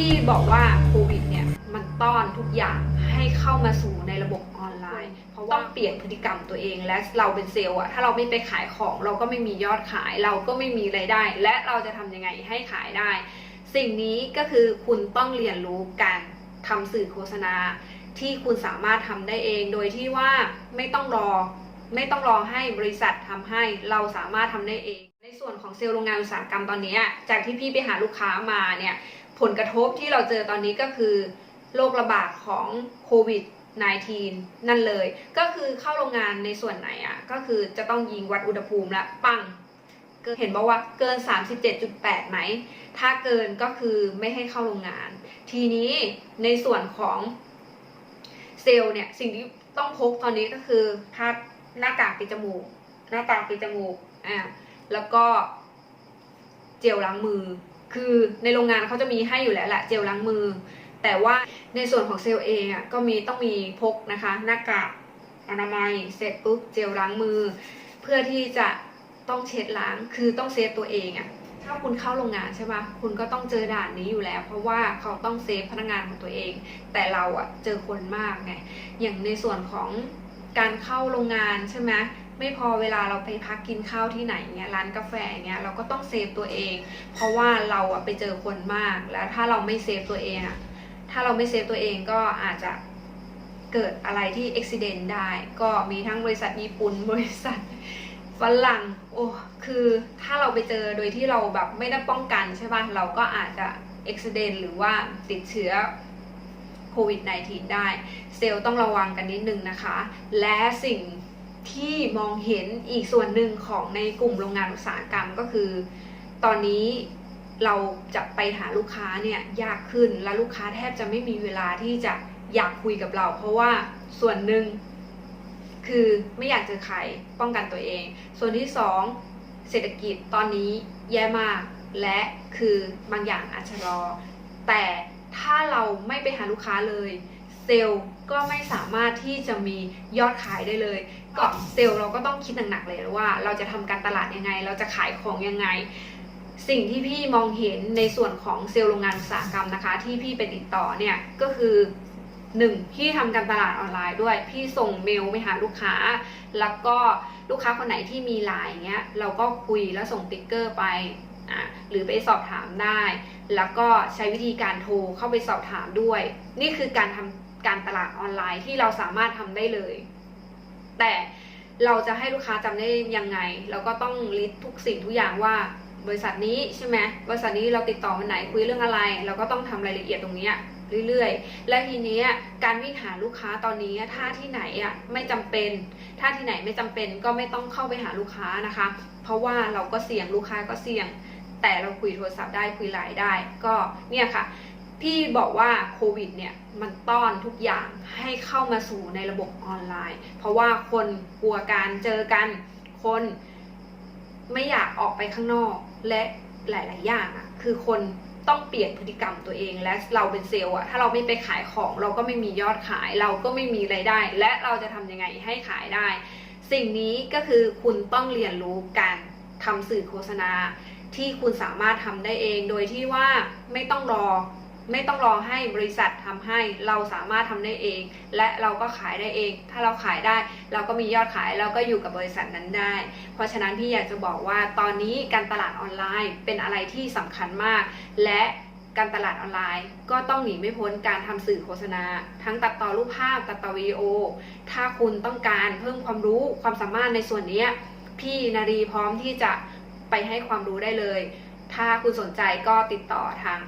พี่บอกว่าโควิดเนี่ยมันต้อนทุกอย่างให้เข้ามาสู่ในระบบออนไลน์ เพราะว่าต้องเปลี่ยนพฤติกรรมตัวเองและเราเป็นเซลล์อะถ้าเราไม่ไปขายของเราก็ไม่มียอดขาย เราก็ไม่มีไรายได้ และเราจะทำยังไงให้ขายได้ สิ่งนี้ก็คือคุณต้องเรียนรู้การทำสื่อโฆษณา ที่คุณสามารถทำได้เอง โดยที่ว่าไม่ต้องรอไม่ต้องรอให้บริษัททำให้เราสามารถทำได้เอง ในส่วนของเซลล์โรงงานอุตสาหกรรมตอนเนี้ยจากที่พี่ไปหาลูกค้ามาเนี่ย ผลกระทบที่เราเจอตอนนี้ก็คือโรคระบาดของโควิด 19 นั่นเลย ก็คือเข้าโรงงานในส่วนไหนอะ่ะ ก็คือจะต้องยิงวัดอุณหภูมิละปังเห็นบอกว่าเกิน 37.8 ไหม ถ้าเกินก็คือไม่ให้เข้าโรงงาน ทีนี้ในส่วนของเซลล์เนี่ย สิ่งที่ต้องพกตอนนี้ก็คือถ้าหน้ากากปิดจมูก หน้ากากปิดจมูก อ่า แล้วก็เจลล้างมือ คือในโรงงานเขาจะมีให้อยู่แล้วแหละเจลล้างมือ แต่ว่าในส่วนของเซลล์เองอะก็มีต้องมีพกนะคะ หน้ากากอนามัยเสร็จปุ๊บเจลล้างมือ เพื่อที่จะต้องเช็ดล้างคือต้องเซฟตัวเองอะถ้าคุณเข้าโรงงานใช่ปะคุณก็ต้องเจอด่านนี้อยู่แล้ว เพราะว่าเขาต้องเซฟพนักงานของตัวเอง แต่เราอะเจอคนมากไง อย่างในส่วนของการเข้าโรงงานใช่ไหม ไม่พอเวลาเราไปพักกินข้าวที่ไหนเงี้ยร้านกาแฟเงี้ยเราก็ต้องเซฟตัวเอง เพราะว่าเราอะไปเจอคนมาก แล้วถ้าเราไม่เซฟตัวเองอะถ้าเราไม่เซฟตัวเองก็อาจจะเกิดอะไรที่อุบิเหตุได้ ก็มีทั้งบริษัทญี่ปุ่นบริษัทฝรั่งโอ้คือถ้าเราไปเจอโดยที่เราแบบไม่ได้ป้องกันใช่ป่ะเราก็อาจจะอุบิเหตุหรือว่าติดเชื้อโควิด -19 ได้ เซลล์ต้องระวังกันนิดนึงนะคะ และสิ่ง ที่มองเห็นอีกส่วนหนึ่งของในกลุ่มโรงงานอุตสาหกรรมก็คือ ตอนนี้เราจะไปหาลูกค้าเนี่ยยากขึ้นและลูกค้าแทบจะไม่มีเวลาที่จะอยากคุยกับเรา เพราะว่าส่วนหนึ่งคือไม่อยากเจอใครป้องกันตัวเอง ส่วนที่สองเศรษฐกิจตอนนี้แย่มากและคือบางอย่างอาจจะรอ แต่ถ้าเราไม่ไปหาลูกค้าเลย เซลล์ก็ไม่สามารถที่จะมียอดขายได้เลยก็เซลล์เราก็ต้องคิดหนักๆเลยว่า เราจะทำการตลาดยังไง เราจะขายของยังไง สิ่งที่พี่มองเห็นในส่วนของเซลล์โรงงานอุตสาหกรรมนะคะ ที่พี่ไปติดต่อเนี่ยก็คือหนึ่งพี่ทำการตลาดออนไลน์ด้วย พี่ส่งเมลไปหาลูกค้า แล้วก็ลูกค้าคนไหนที่มีไลน์เงี้ย เราก็คุยแล้วส่งติ๊กเกอร์ไปอะหรือไปสอบถามได้ แล้วก็ใช้วิธีการโทรเข้าไปสอบถามด้วย นี่คือการทำ การตลาดออนไลน์ที่เราสามารถทำได้เลย แต่เราจะให้ลูกค้าจำได้ยังไง เราก็ต้องลิสต์ทุกสิ่งทุกอย่างว่าบริษัทนี้ใช่ไหมบริษัทนี้เราติดต่อวันไหนคุยเรื่องอะไร เราก็ต้องทำรายละเอียดตรงนี้เรื่อยๆ และทีนี้การวิ่งหาลูกค้าตอนนี้ถ้าที่ไหนอะไม่จำเป็น ถ้าที่ไหนไม่จำเป็นก็ไม่ต้องเข้าไปหาลูกค้านะคะ เพราะว่าเราก็เสี่ยงลูกค้าก็เสี่ยง แต่เราคุยโทรศัพท์ได้คุยไลน์ได้ ก็เนี่ยค่ะพี่บอกว่าโควิดเนี่ย มันต้อนทุกอย่างให้เข้ามาสู่ในระบบออนไลน์ เพราะว่าคนกลัวการเจอกัน คนไม่อยากออกไปข้างนอก และหลาย ๆ อย่างอะ่ะคือคนต้องเปลี่ยนพฤติกรรมตัวเอง และเราเป็นเซลล์อะถ้าเราไม่ไปขายของ เราก็ไม่มียอดขาย เราก็ไม่มีไรายได้ และเราจะทำยังไงให้ขายได้ สิ่งนี้ก็คือคุณต้องเรียนรู้การทำสื่อโฆษณาที่คุณสามารถทำได้เอง โดยที่ว่าไม่ต้องรอ ไม่ต้องรอให้บริษัททำให้เราสามารถทำได้เอง และเราก็ขายได้เอง ถ้าเราขายได้ เราก็มียอดขายเราก็อยู่กับบริษัทนั้นได้ เพราะฉะนั้นพี่อยากจะบอกว่าตอนนี้การตลาดออนไลน์เป็นอะไรที่สำคัญมาก และการตลาดออนไลน์ ก็ต้องหนีไม่พ้นการทำสื่อโฆษณา ทั้งตัดต่อรูปภาพตัดต่อวิดีโอ ถ้าคุณต้องการเพิ่มความรู้ความสามารถในส่วนนี้พี่นารีพร้อมที่จะไปให้ความรู้ได้เลย ถ้าคุณสนใจก็ติดต่อทาง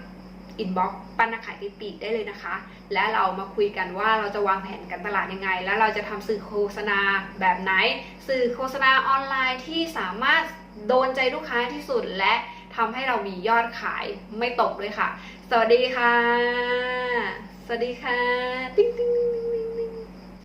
อินบ็อกซ์ปั้นนักขายติดปีกได้เลยนะคะ และเรามาคุยกันว่าเราจะวางแผนการตลาดยังไง และเราจะทำสื่อโฆษณาแบบไหน สื่อโฆษณาออนไลน์ที่สามารถโดนใจลูกค้าที่สุดและทำให้เรามียอดขายไม่ตกด้วยค่ะ สวัสดีค่ะ สวัสดีค่ะ ติ๊งติ๊ง